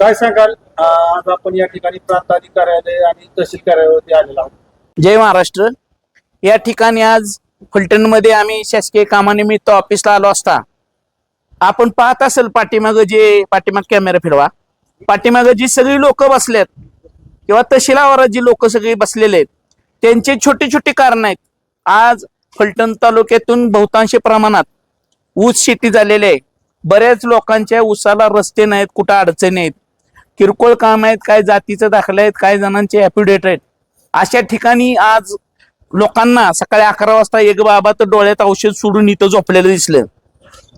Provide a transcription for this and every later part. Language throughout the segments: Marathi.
काय सांगाल? आज आपण या ठिकाणी प्रांताधिक कार्यालय आणि तहसील कार्यालयावरती आलेलो आहोत. जय महाराष्ट्र. या ठिकाणी आज फलटणमध्ये आम्ही शासकीय कामानिमित्त ऑफिसला आलो असता. आपण पाहत असेल पाठीमागं जे पाठीमाग कॅमेरा फिरवा. पाठीमागं जी सगळी लोक बसलेत किंवा तहसीलावर जी लोक सगळी बसलेले आहेत त्यांचे छोटे छोटे कारण आहेत. आज फलटण तालुक्यातून बहुतांश प्रमाणात ऊस शेती झालेली आहे. बऱ्याच लोकांच्या ऊसाला रस्ते नाहीत कुठं अडचणी आहेत. किरकोळ काम आहेत काय जातीचं दाखले आहेत काय जणांचे ॲफिडेट आहेत. अशा ठिकाणी आज लोकांना सकाळी अकरा वाजता एक बाबा तर डोळ्यात औषध सोडून इथं झोपलेलं दिसलं.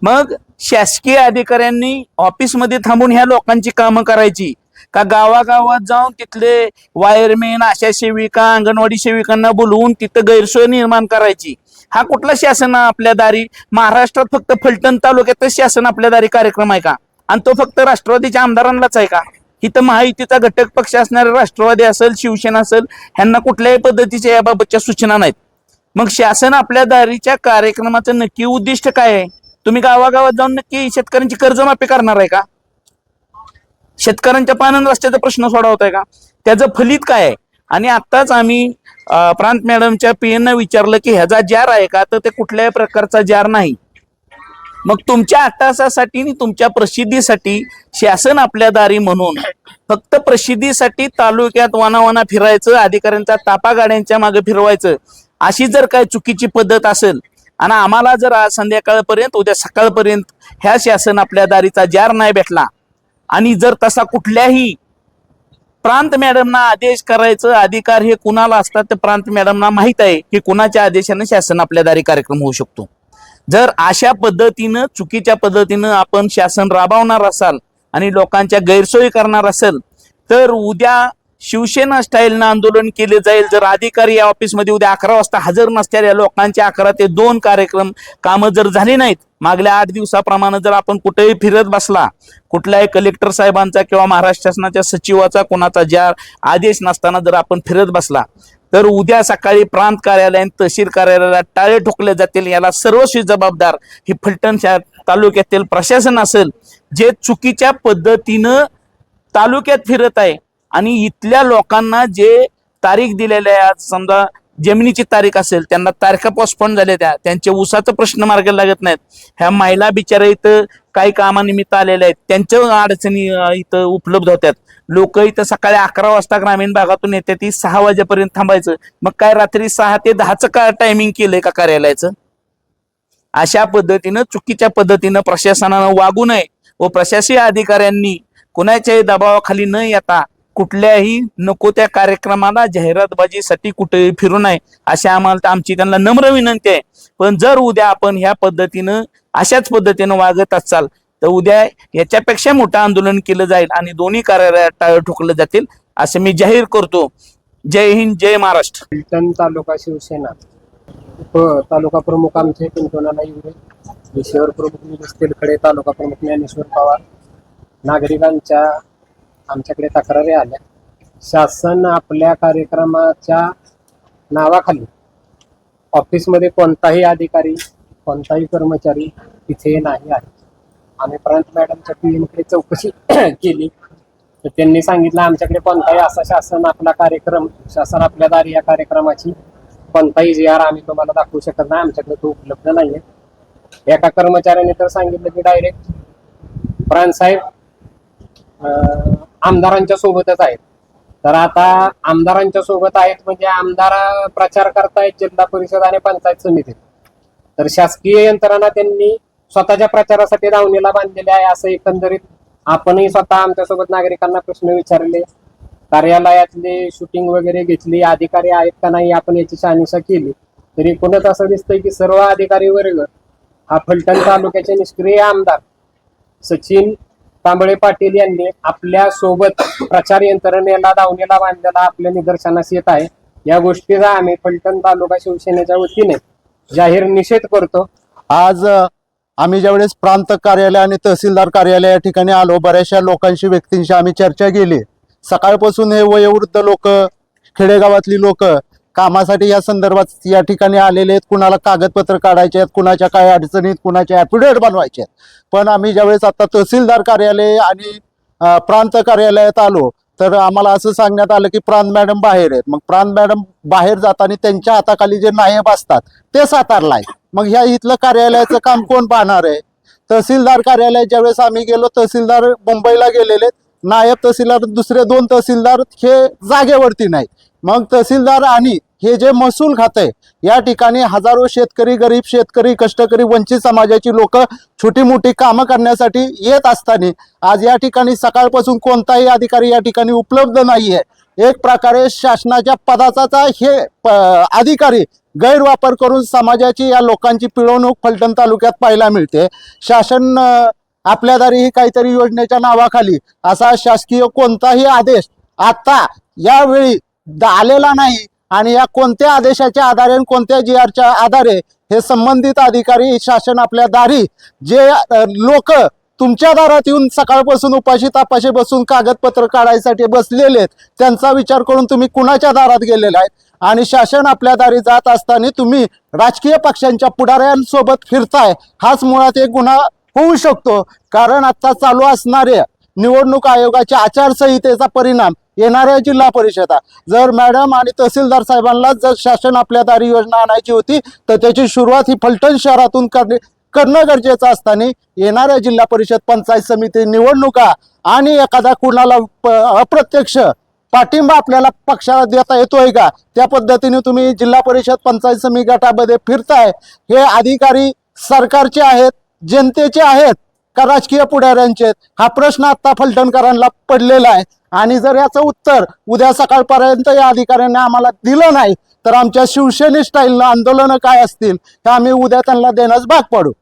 मग शासकीय अधिकाऱ्यांनी ऑफिसमध्ये थांबून ह्या लोकांची कामं करायची. का गावागावात जाऊन तिथले वायरमेन आशा सेविका अंगणवाडी सेविकांना बोलवून तिथं गैरसोय निर्माण करायची. हा कुठला शासन आपल्या दारी? महाराष्ट्रात फक्त फलटण तालुक्यातच शासन आपल्या दारी कार्यक्रम आहे का? आणि तो फक्त राष्ट्रवादीच्या आमदारांनाच आहे का? इथं महायुतीचा घटक पक्ष असणारे राष्ट्रवादी असेल शिवसेना असेल ह्यांना कुठल्याही पद्धतीच्या याबाबतच्या सूचना नाहीत. मग शासन आपल्या दारीच्या कार्यक्रमाचं नक्की उद्दिष्ट काय आहे? तुम्ही गावागावात जाऊन नक्की शेतकऱ्यांची कर्जमाफी करणार आहे का? शेतकऱ्यांच्या पानन रस्त्याचा प्रश्न सोडवताय का? त्याचं फलित काय आहे? आणि आत्ताच आम्ही प्रांत मॅडमच्या पीएन विचारलं की ह्याचा जार आहे का? तर ते कुठल्याही प्रकारचा जार नाही. मग तुमच्या अट्टासासाठी आणि तुमच्या प्रसिद्धीसाठी शासन आपल्या दारी म्हणून फक्त प्रसिद्धीसाठी तालुक्यात वनावना फिरायचं अधिकाऱ्यांचा तापा गाड्यांच्या मागे फिरवायचं अशी जर काय चुकीची पद्धत असेल आणि आम्हाला जर आज संध्याकाळपर्यंत उद्या सकाळपर्यंत ह्या शासन आपल्या दारीचा जार नाही भेटला आणि जर तसा कुठल्याही प्रांत मॅडमना आदेश करायचं अधिकार हे कुणाला असतात ते प्रांत मॅडमना माहीत आहे की कुणाच्या आदेशाने शासन आपल्या दारी कार्यक्रम होऊ शकतो. जर अशा पद्धतीनं चुकीच्या पद्धतीनं आपण शासन राबवणार असाल आणि लोकांच्या गैरसोयी करणार असेल तर उद्या शिवसेना स्टाईलनं आंदोलन केले जाईल. जर अधिकारी या ऑफिसमध्ये उद्या अकरा वाजता हजर नसणाऱ्या लोकांचे अकरा ते दोन कार्यक्रम कामं जर झाली नाहीत मागल्या आठ दिवसाप्रमाणे जर आपण कुठेही फिरत बसला कुठल्याही कलेक्टर साहेबांचा किंवा महाराष्ट्र शासनाच्या सचिवाचा कोणाचा ज्या आदेश नसताना जर आपण फिरत बसला तर उद्या सकाळी प्रांत कार्यालय आणि तहसील कार्यालयाला टाळे ठोकले जातील. याला सर्वस्वी जबाबदार हे फलटण शहर तालुक्यातील प्रशासन असेल जे चुकीच्या पद्धतीनं तालुक्यात फिरत आहे. आणि इथल्या लोकांना जे तारीख दिलेल्या आहे आज समजा जमिनीची तारीख असेल त्यांना तारखा पोस्टपोन झाल्या त्या त्यांचे उसाचं प्रश्न मार्गाला लागत नाहीत. ह्या महिला बिचारा इथं काही कामानिमित्त आलेल्या आहेत. त्यांच्या अडचणी इथं उपलब्ध होत्यात. लोक इथं सकाळी अकरा वाजता ग्रामीण भागातून येते ती सहा वाजेपर्यंत थांबायचं. मग काय रात्री सहा ते दहाचं का टायमिंग केलंय का कार्यालयाचं? अशा पद्धतीनं चुकीच्या पद्धतीनं प्रशासनानं वागू नये व प्रशासकीय अधिकाऱ्यांनी कुणाच्याही दबावाखाली न येता कुठल्याही नको त्या कार्यक्रमाला जाहिरातबाजीसाठी कुठेही फिरू नये अशी आम्हाला आमची त्यांना नम्र विनंती आहे. पण जर उद्या आपण ह्या पद्धतीनं अशाच पद्धतीनं वागत असाल तर उद्या याच्यापेक्षा मोठं आंदोलन केलं जाईल आणि दोन्ही कार्यालयात टाळं ठोकलं जातील असं मी जाहीर करतो. जय हिंद जय महाराष्ट्र. फलटण तालुका शिवसेना. उप तालुका प्रमुख आमचे पिंटोनाला युरे विषयावर प्रमुख निलेश तेलखडे तालुका प्रमुख ज्ञानेश्वर पवार नागरिकांच्या आमच्याकडे तक्रारी आल्या. शासन आपल्या कार्यक्रमाच्या नावाखाली ऑफिसमध्ये कोणताही अधिकारी कोणताही कर्मचारी तिथे नाही आहे. आम्ही प्रांत मॅडमच्या पीएमकडे चौकशी केली. तर त्यांनी सांगितलं आमच्याकडे कोणताही असा शासन आपला कार्यक्रम शासन आपल्या दारी या कार्यक्रमाची कोणताही जी आर आम्ही तुम्हाला दाखवू शकत नाही आमच्याकडे तो उपलब्ध नाहीये. एका कर्मचाऱ्याने तर सांगितलं की डायरेक्ट प्राण साहेब आमदारांच्या सोबतच आहेत. तर आता आमदारांच्या सोबत आहेत म्हणजे आमदार प्रचार करतायत जिल्हा परिषद आणि पंचायत समितीत तर शासकीय यंत्रणा त्यांनी स्वतःच्या प्रचारासाठी दावणीला बांधलेले आहे असं एकंदरीत आपणही स्वतः आमच्यासोबत नागरिकांना प्रश्न विचारले. कार्यालयातले शूटिंग वगैरे घेतली. अधिकारी आहेत का नाही आपण याची शहानिशा केली. तरी एकूणच असं दिसतंय की सर्व अधिकारी वर्ग हा फलटण तालुक्याचे निष्क्रिय आमदार सचिन कांबळे पाटील यांनी आपल्यासोबत प्रचार यंत्रणेला दावणीला बांधलेला आपल्या निदर्शनास येत आहे. या गोष्टीचा आम्ही फलटण तालुका शिवसेनेच्या वतीने जाहीर निषेध करतो. आज आम्ही ज्यावेळेस प्रांत कार्यालय आणि तहसीलदार कार्यालय या ठिकाणी आलो बऱ्याचशा लोकांशी व्यक्तींशी आम्ही चर्चा केली. सकाळपासून हे वयोवृद्ध लोक खेडेगावातली लोक कामासाठी या संदर्भात या ठिकाणी आलेले आहेत. कुणाला कागदपत्र काढायचे आहेत कुणाच्या काय अडचणीत कुणाच्या ॲफिडेविट बनवायचे आहेत. पण आम्ही ज्यावेळेस आता तहसीलदार कार्यालय आणि प्रांत कार्यालयात आलो तर आम्हाला असं सांगण्यात आलं की प्रांत मॅडम बाहेर आहेत. मग प्रांत मॅडम बाहेर जाताना त्यांच्या हाताखाली जे नायब असतात ते सातारला आहे मग ह्या इथलं कार्यालयाचं काम कोण पाहणार आहे? तहसीलदार कार्यालय ज्यावेळेस आम्ही गेलो तहसीलदार मुंबईला गेलेले. नायब तहसीलदार दुसरे दोन तहसीलदार हे जागेवरती नाही मग तहसीलदार आणि हे जे महसूल खातं आहे या ठिकाणी हजारो शेतकरी गरीब शेतकरी कष्टकरी वंचित समाजाची लोक छोटी मोठी कामं करण्यासाठी येत असताना आज या ठिकाणी सकाळपासून कोणताही अधिकारी या ठिकाणी उपलब्ध नाही आहे एक प्रकारे शासनाच्या पदाचा हे प- अधिकारी गैरवापर करून समाजाची या लोकांची पिळवणूक फलटण तालुक्यात पाहायला मिळते. शासन आपल्यादारी आपल्या दारी ही काहीतरी योजनेच्या नावाखाली असा शासकीय कोणताही आदेश आता यावेळी द- आलेला नाही आणि या कोणत्या आदेशाच्या आधारे आणि कोणत्या जी आरच्या आधारे हे संबंधित अधिकारी शासन आपल्या दारी जे लोक तुमच्या दारात येऊन सकाळपासून उपाशी तापाशी बसून कागदपत्र काढायसाठी बसलेले आहेत. त्यांचा विचार करून तुम्ही कुणाच्या दारात गेलेला आहेत? आणि शासन आपल्या दारी जात असताना तुम्ही राजकीय पक्षांच्या पुढाऱ्यांसोबत फिरताय. हाच मुळात एक गुन्हा होऊ शकतो. कारण आता चालू असणाऱ्या निवडणूक आयोगाच्या आचारसंहितेचा परिणाम येणाऱ्या जिल्हा परिषदा. जर मॅडम आणि तहसीलदार साहेबांना जर शासन आपल्या दारी योजना आणायची होती तर त्याची सुरुवात ही फलटण शहरातून करणे करणं गरजेचं असताना येणाऱ्या जिल्हा परिषद पंचायत समिती निवडणुका आणि एखादा कुणाला प- अप्रत्यक्ष पाठिंबा आपल्याला पक्षाला देता येतोय का? त्या पद्धतीने तुम्ही जिल्हा परिषद पंचायत समिती गटामध्ये फिरताय. हे अधिकारी सरकारचे आहेत जनतेचे आहेत. का राजकीय पुढाऱ्यांचे आहेत? हा प्रश्न आता फलटणकरांना पडलेला आहे. आणि जर याचं उत्तर उद्या सकाळपर्यंत या अधिकाऱ्यांनी आम्हाला दिलं नाही तर आमच्या शिवसेने स्टाईलनं आंदोलनं काय असतील हे आम्ही उद्या त्यांना देण्यास भाग पाडू.